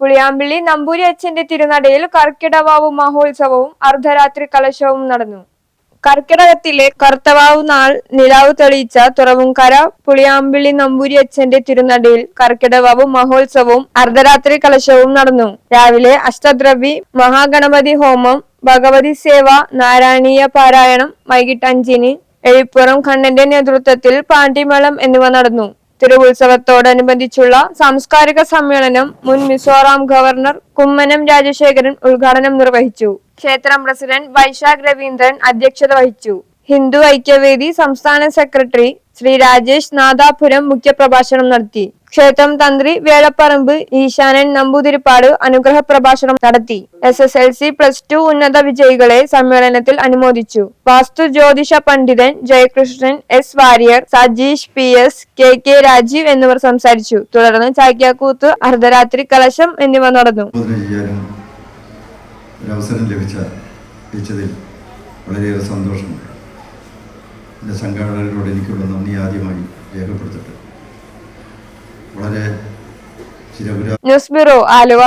പുളിയാമ്പിള്ളി നമ്പൂരി അച്ഛന്റെ തിരുനടയിൽ കർക്കിടവാവ് മഹോത്സവവും അർദ്ധരാത്രി കലശവും നടന്നു. കർക്കിടകത്തിലെ കർത്തവാവ് നാൾ നിലാവ് തെളിയിച്ച തുറവുംകര പുളിയാമ്പിള്ളി നമ്പൂരി അച്ഛന്റെ തിരുനടയിൽ കർക്കിടവാവ് മഹോത്സവവും അർദ്ധരാത്രി കലശവും നടന്നു. രാവിലെ അഷ്ടദ്രവി മഹാഗണപതി ഹോമം ഭഗവതി സേവ നാരായണീയ പാരായണം വൈകിട്ട് അഞ്ചിന് എഴിപ്പുറം കണ്ണന്റെ നേതൃത്വത്തിൽ പാണ്ടിമേളം എന്നിവ നടന്നു. തിരുവുത്സവത്തോടനുബന്ധിച്ചുള്ള സാംസ്കാരിക സമ്മേളനം മുൻ മിസോറാം ഗവർണർ കുമ്മനം രാജശേഖരൻ ഉദ്ഘാടനം നിർവഹിച്ചു. ക്ഷേത്രം പ്രസിഡന്റ് വൈശാഖ് രവീന്ദ്രൻ അധ്യക്ഷത വഹിച്ചു. ഹിന്ദു ഐക്യവേദി സംസ്ഥാന സെക്രട്ടറി ശ്രീ രാജേഷ് നാദാപുരം മുഖ്യപ്രഭാഷണം നടത്തി. ക്ഷേത്രം തന്ത്രി വേളപ്പറമ്പ് ഈശാനൻ നമ്പൂതിരിപ്പാട് അനുഗ്രഹ പ്രഭാഷണം നടത്തി. S S L C plus two ഉന്നത വിജയികളെ സമ്മേളനത്തിൽ അനുമോദിച്ചു. വാസ്തു ജ്യോതിഷ പണ്ഡിതൻ Jayakrishnan S Warrier Sajeesh P S K K Rajeev എന്നിവർ സംസാരിച്ചു. തുടർന്ന് ചാക്യാക്കൂത്ത് അർദ്ധരാത്രി കലശം എന്നിവ നടന്നു. അവസരം ലഭിച്ച വളരെയേറെ സന്തോഷമുണ്ട്. എന്റെ സംഘാടകരോട് എനിക്കുള്ള നന്ദി ആദ്യമായി രേഖപ്പെടുത്തട്ടെ വളരെ ന്യൂസ് ബ്യൂറോ ആലുവ.